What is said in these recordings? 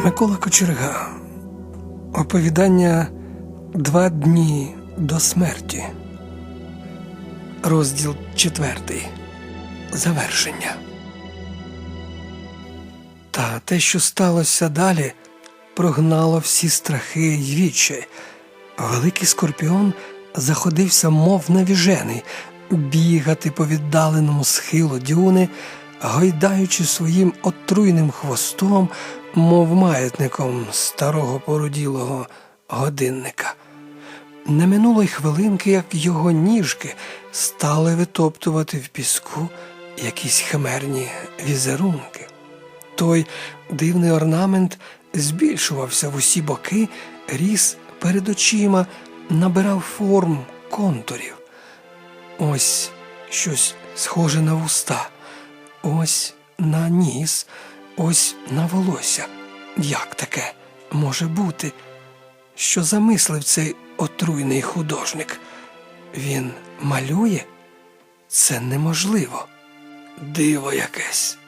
Микола Кочерга. Оповідання Два дні до смерті. Розділ четвертий. Завершення. Та те, що сталося далі, прогнало всі страхи й відчай. Великий скорпіон заходився, мов навіжений, бігати по віддаленому схилу дюни, гойдаючи своїм отруйним хвостом, мов маятником старого породілого годинника. Не минуло й хвилинки, як його ніжки стали витоптувати в піску якісь химерні візерунки. Той дивний орнамент збільшувався в усі боки, ріс перед очима, набирав форм контурів. Ось щось схоже на вуста, ось на ніс, ось на волосся. Як таке може бути? Що замислив цей отруйний художник? Він малює? Це неможливо. Диво якесь.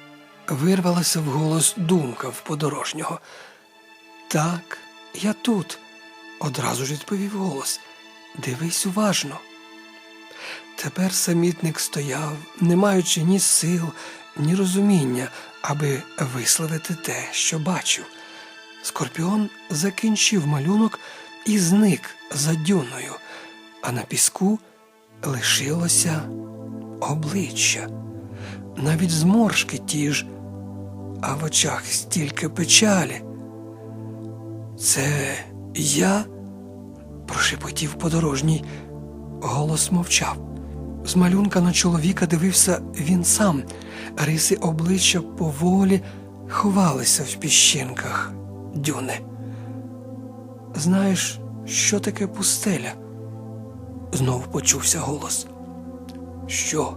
Вирвалася вголос думка в подорожнього. Так, я тут, одразу ж відповів голос. Дивись уважно. Тепер самітник стояв, не маючи ні сил, ні розуміння, аби висловити те, що бачив. Скорпіон закінчив малюнок і зник за дюною, а на піску лишилося обличчя, навіть зморшки ті ж, а в очах стільки печалі. Це я? прошепотів подорожній. Голос мовчав. З малюнка на чоловіка дивився він сам. Риси обличчя поволі ховалися в піщинках дюни. Знаєш, що таке пустеля? Знову почувся голос. Що?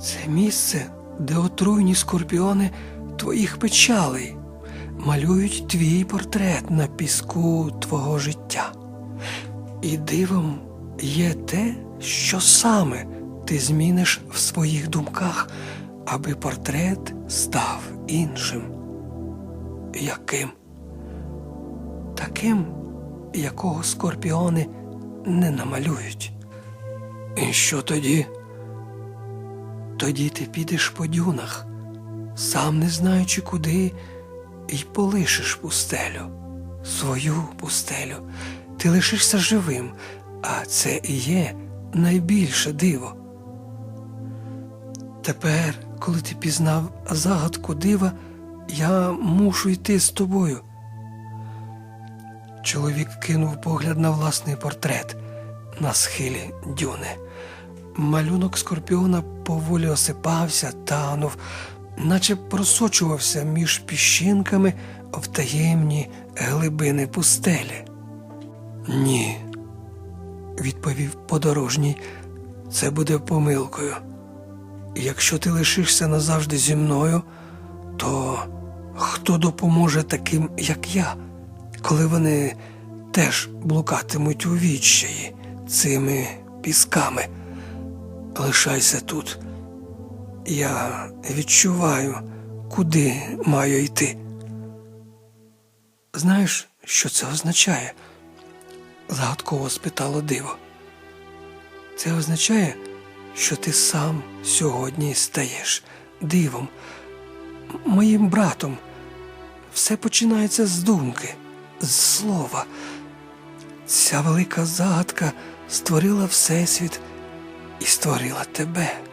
Це місце, де отруйні скорпіони твоїх печалей малюють твій портрет на піску твого життя. І дивом є те, що саме ти зміниш в своїх думках, аби портрет став іншим. Яким? Таким, якого скорпіони не намалюють. І що тоді? Тоді ти підеш по дюнах, сам не знаючи куди, і полишиш пустелю, свою пустелю. Ти лишишся живим, а це і є найбільше диво. Тепер, коли ти пізнав загадку дива, я мушу йти з тобою. Чоловік кинув погляд на власний портрет на схилі дюни. Малюнок скорпіона поволі осипався, танув, наче просочувався між піщинками в таємні глибини пустелі. Ні, відповів подорожній, це буде помилкою. Якщо ти лишишся назавжди зі мною, то хто допоможе таким, як я, коли вони теж блукатимуть у відчаї цими пісками? Лишайся тут. Я відчуваю, куди маю йти. Знаєш, що це означає? загадково спитало диво. Це означає, що ти сам сьогодні стаєш дивом, моїм братом. Все починається з думки, з слова. Ця велика загадка створила Всесвіт і створила тебе.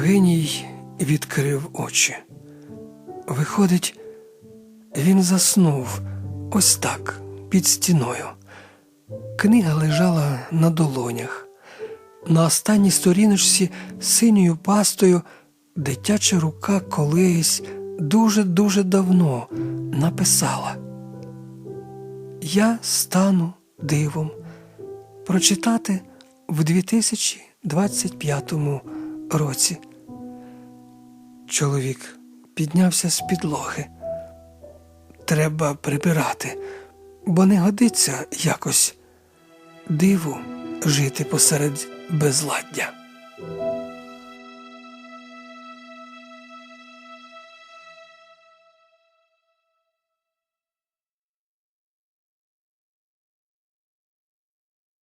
Євгеній відкрив очі. Виходить, він заснув ось так, під стіною. Книга лежала на долонях. На останній сторіночці синьою пастою дитяча рука колись дуже-дуже давно написала Я стану дивом прочитати в 2025 році. Чоловік піднявся з підлоги. треба прибирати, бо не годиться якось диву жити посеред безладдя.